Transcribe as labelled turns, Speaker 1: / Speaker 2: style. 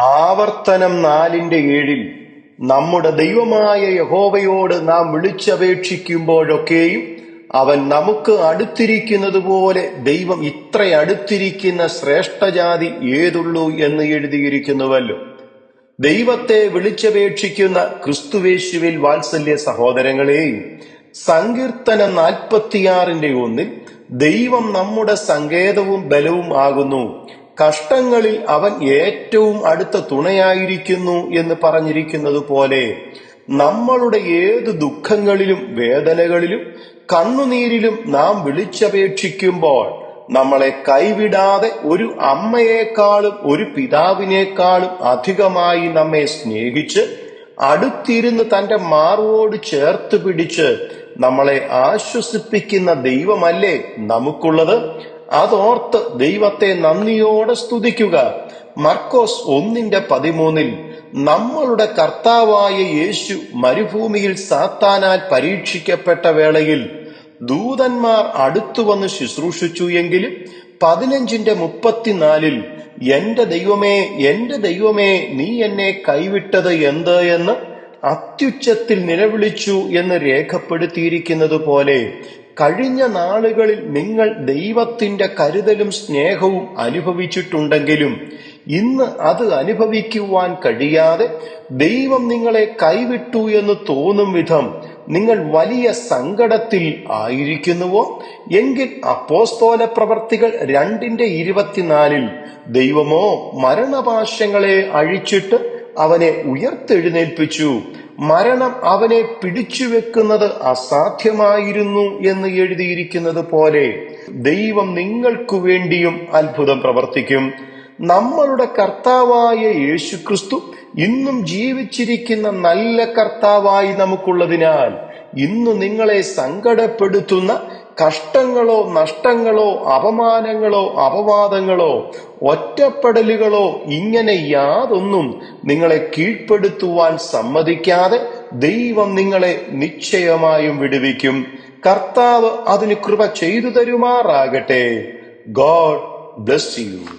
Speaker 1: ആവർത്തനം നാലിന്റെ ഏഴിൽ നമ്മുടെ ദൈവമായ യഹോവയോട് നാം വിളിച്ചപേക്ഷിക്കുമ്പോഴൊക്കെയും അവൻ നമുക്ക് അടുത്തിരിക്കുന്നത് പോലെ ദൈവം ഇത്ര അടുത്തിരിക്കുന്ന ശ്രേഷ്ഠജാതി ഏതുള്ളൂ എന്ന് എഴുതിയിരിക്കുന്നുവല്ലോ. ദൈവത്തെ വിളിച്ചപേക്ഷിക്കുന്ന ക്രിസ്തുവേശുവിൽ വാത്സല്യ സഹോദരങ്ങളെയും സങ്കീർത്തനം നാൽപ്പത്തിയാറിന്റെ ഒന്നിൽ ദൈവം നമ്മുടെ സങ്കേതവും ബലവും ആകുന്നു. കഷ്ടങ്ങളിൽ അവൻ ഏറ്റവും അടുത്ത തുണയായിരിക്കുന്നു എന്ന് പറഞ്ഞിരിക്കുന്നത് പോലെ നമ്മളുടെ ഏത് ദുഃഖങ്ങളിലും വേദനകളിലും കണ്ണുനീരിലും നാം വിളിച്ചപേക്ഷിക്കുമ്പോൾ നമ്മളെ കൈവിടാതെ ഒരു അമ്മയേക്കാളും ഒരു പിതാവിനേക്കാളും അധികമായി നമ്മെ സ്നേഹിച്ച് അടുത്തിരുന്ന് തന്റെ മാർവോട് ചേർത്ത് പിടിച്ച് നമ്മളെ ആശ്വസിപ്പിക്കുന്ന ദൈവമല്ലേ നമുക്കുള്ളത്? അതോർത്ത് ദൈവത്തെ നന്ദിയോടെ സ്തുതിക്കുക. മർക്കോസ് ഒന്നിന്റെ പതിമൂന്നിൽ നമ്മളുടെ കർത്താവായ യേശു മരുഭൂമിയിൽ സാത്താനാൽ പരീക്ഷിക്കപ്പെട്ട വേളയിൽ ദൂതന്മാർ അടുത്തു വന്ന് ശുശ്രൂഷിച്ചു എങ്കിലും പതിനഞ്ചിന്റെ മുപ്പത്തിനാലിൽ എന്റെ ദൈവമേ എന്റെ ദൈവമേ നീ എന്നെ കൈവിട്ടത് എന്ത് എന്ന് അത്യുച്ചത്തിൽ നിലവിളിച്ചു എന്ന് രേഖപ്പെടുത്തിയിരിക്കുന്നത് പോലെ കഴിഞ്ഞ നാളുകളിൽ നിങ്ങൾ ദൈവത്തിന്റെ കരുതലും സ്നേഹവും അനുഭവിച്ചിട്ടുണ്ടെങ്കിലും ഇന്ന് അത് അനുഭവിക്കുവാൻ കഴിയാതെ ദൈവം നിങ്ങളെ കൈവിട്ടു എന്ന് തോന്നും വിധം നിങ്ങൾ വലിയ സങ്കടത്തിൽ ആയിരിക്കുന്നുവോ? എങ്കിൽ അപ്പോസ്തോല പ്രവർത്തികൾ രണ്ടിന്റെ ഇരുപത്തിനാലിൽ ദൈവമോ മരണപാശങ്ങളെ അഴിച്ചിട്ട് അവനെ ഉയർത്തെഴുന്നേൽപ്പിച്ചു. മരണം അവനെ പിടിച്ചുവെക്കുന്നത് അസാധ്യമായിരുന്നു എന്ന് എഴുതിയിരിക്കുന്നത് പോലെ ദൈവം നിങ്ങൾക്കു വേണ്ടിയും അത്ഭുതം പ്രവർത്തിക്കും. നമ്മളുടെ കർത്താവായ യേശുക്രിസ്തു ഇന്നും ജീവിച്ചിരിക്കുന്ന നല്ല കർത്താവായി നമുക്കുള്ളതിനാൽ ഇന്ന് നിങ്ങളെ സങ്കടപ്പെടുത്തുന്ന കഷ്ടങ്ങളോ നഷ്ടങ്ങളോ അപമാനങ്ങളോ അപവാദങ്ങളോ ഒറ്റപ്പെടലുകളോ ഇങ്ങനെ യാതൊന്നും നിങ്ങളെ കീഴ്പ്പെടുത്തുവാൻ സമ്മതിക്കാതെ ദൈവം നിങ്ങളെ നിശ്ചയമായും വിടുവിക്കും. കർത്താവ് അതിന് കൃപ ചെയ്തു തരുമാറാകട്ടെ. God bless you.